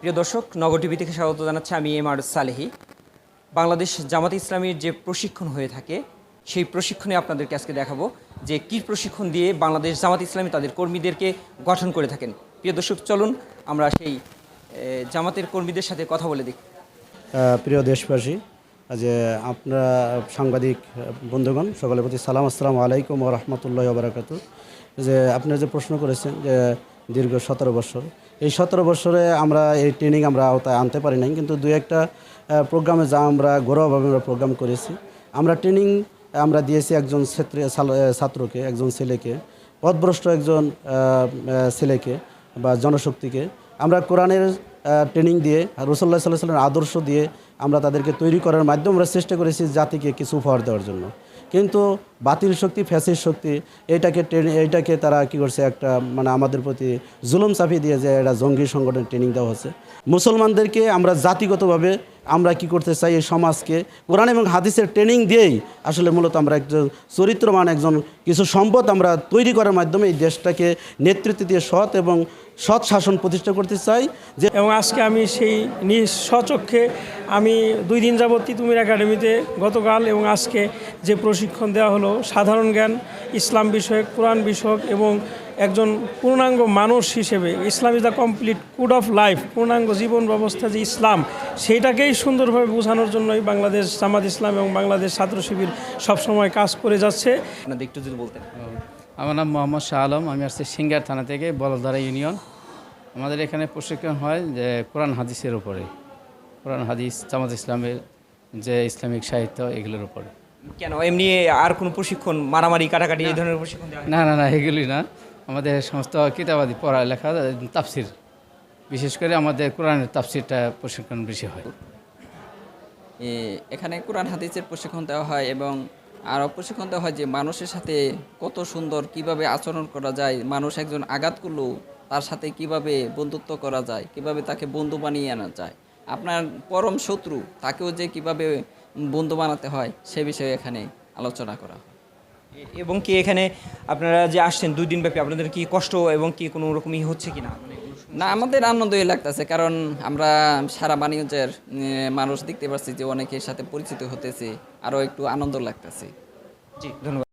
প্রিয় দর্শক, নগর টিভি থেকে স্বাগত জানাচ্ছি আমি এম আর সালেহি। বাংলাদেশ জামাত ইসলামীর যে প্রশিক্ষণ হয়ে থাকে, সেই প্রশিক্ষণে আপনাদেরকে আজকে দেখাবো যে কী প্রশিক্ষণ দিয়ে বাংলাদেশ জামাত ইসলামী তাদের কর্মীদেরকে গঠন করে থাকেন। প্রিয় দর্শক, চলুন আমরা সেই জামাতের কর্মীদের সাথে কথা বলে দেখি। প্রিয় দেশবাসী যে আপনারা সাংবাদিক, বন্ধুগণ, সকলের প্রতি সালাম, আসসালামু আলাইকুম ও রহমতুল্লাহ বারাকাত যে আপনারা যে প্রশ্ন করেছেন যে দীর্ঘ সতেরো বছর, এই সতেরো বছরে আমরা এই ট্রেনিং আমরা আওতায় আনতে পারি নাই, কিন্তু দু একটা প্রোগ্রামে যা আমরা ঘরোয়াভাবে আমরা প্রোগ্রাম করেছি, আমরা ট্রেনিং আমরা দিয়েছি একজন ছাত্রী ছাত্রকে, একজন ছেলেকে, পথভ্রষ্ট একজন ছেলেকে বা জনশক্তিকে। আমরা কোরআনের ট্রেনিং দিয়ে রসল্লাহ সাল্লাহ সাল্লামের আদর্শ দিয়ে আমরা তাদেরকে তৈরি করার মাধ্যমে আমরা চেষ্টা করেছি জাতিকে কিছু উপহার দেওয়ার জন্য। কিন্তু বাতিল শক্তি ফ্যাসির শক্তি এইটাকে ট্রেনিং এইটাকে তারা কি করছে একটা মানে আমাদের প্রতি জুলুম চাপিয়ে দিয়ে যে এটা জঙ্গি সংগঠনের ট্রেনিং দেওয়া হচ্ছে। মুসলমানদেরকে আমরা জাতিগতভাবে আমরা কি করতে চাই এই সমাজকে, কোরআন এবং হাদিসের ট্রেনিং দিয়েই আসলে মূলত আমরা একজন চরিত্রমান একজন কিছু সম্পদ আমরা তৈরি করার মাধ্যমে এই দেশটাকে নেতৃত্ব দিয়ে সৎ এবং সৎ শাসন প্রতিষ্ঠা করতে চাই যে এবং আজকে আমি সেই নিজ স্বচক্ষে আমি দুই দিন যাবৎ তিতুমির একাডেমিতে গতকাল এবং আজকে যে প্রশিক্ষণ দেওয়া হলো সাধারণ জ্ঞান ইসলাম বিষয়ক কোরআন বিষয়ক এবং একজন পূর্ণাঙ্গ মানুষ হিসেবে Islam is the complete code of life পূর্ণাঙ্গ জীবন ব্যবস্থা যে ইসলাম সেইটাকেই সুন্দরভাবে বোঝানোর জন্যই বাংলাদেশ জামাত ইসলাম এবং বাংলাদেশ ছাত্র শিবির সবসময় কাজ করে যাচ্ছে। আপনাদের একটু যদি বলতেন। আমার নাম মোহাম্মদ শাহ আলম আমি আসছি সিঙ্গার থানা থেকে বলদারা ইউনিয়ন। আমাদের এখানে প্রশিক্ষণ হয় যে কোরআন হাদিসের উপরে। কোরআন হাদিস জামাত ইসলামের যে ইসলামিক সাহিত্য এগুলোর উপরে। কেন? এমনি আর কোনো প্রশিক্ষণ মারামারি কাটাকাটি এই ধরনের প্রশিক্ষণ না? না না না এগুলি না। আমাদের সমস্ত কিতাবাদি পড়ালেখা তাফসির। বিশেষ করে আমাদের কোরআনের তাফসিরটা প্রশিক্ষণ বেশি হয়। এখানে কোরআন হাদিসের প্রশিক্ষণ দেওয়া হয় এবং আরও প্রশিক্ষণ দেওয়া হয় যে মানুষের সাথে কত সুন্দর কীভাবে আচরণ করা যায়, মানুষ একজন আঘাত করলেও তার সাথে কীভাবে বন্ধুত্ব করা যায়, কীভাবে তাকে বন্ধু বানিয়ে আনা যায় আপনার পরম শত্রু, তাকেও যে কীভাবে বন্ধু বানাতে হয়, সে বিষয়ে এখানে আলোচনা করা হয় এবং কি এখানে আপনারা যে আসছেন দুই দিন ব্যাপী আপনাদের কি কষ্ট এবং কি কোনো রকমই হচ্ছে কি না? না, আমাদের আনন্দই লাগতেছে, কারণ আমরা সারা বাণিজ্যের মানুষ দেখতে পাচ্ছি যে অনেকের সাথে পরিচিত হতেছে, আরও একটু আনন্দ লাগতেছে। জি, ধন্যবাদ।